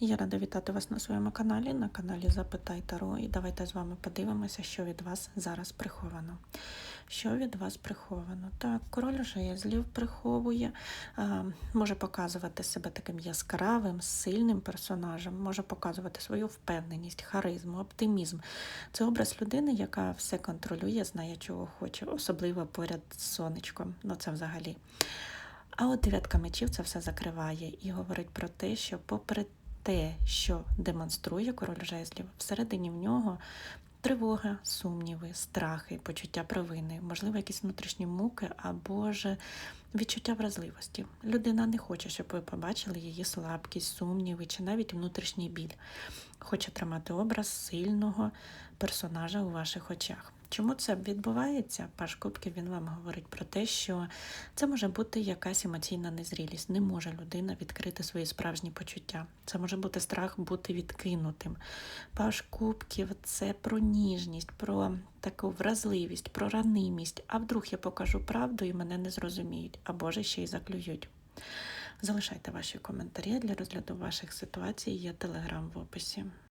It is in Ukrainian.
Я рада вітати вас на своєму каналі, на каналі Запитай Таро. І давайте з вами подивимося, що від вас зараз приховано. Що від вас приховано? Так, король жезлів приховує, а, може показувати себе таким яскравим, сильним персонажем, може показувати свою впевненість, харизму, оптимізм. Це образ людини, яка все контролює, знає, чого хоче, особливо поряд з сонечком. Ну це взагалі. А от дев'ятка мечів це все закриває і говорить про те, що попри те, що демонструє король жезлів, всередині в нього тривога, сумніви, страхи, почуття провини, можливо, якісь внутрішні муки або ж відчуття вразливості. Людина не хоче, щоб ви побачили її слабкість, сумніви чи навіть внутрішній біль. Хоче тримати образ сильного персонажа у ваших очах. Чому це відбувається? Паш Кубків він вам говорить про те, що це може бути якась емоційна незрілість. Не може людина відкрити свої справжні почуття. Це може бути страх бути відкинутим. Паш Кубків це про ніжність, про таку вразливість, про ранимість. А вдруг я покажу правду і мене не зрозуміють, або ж ще й заклюють. Залишайте ваші коментарі для розгляду ваших ситуацій. Є телеграм в описі.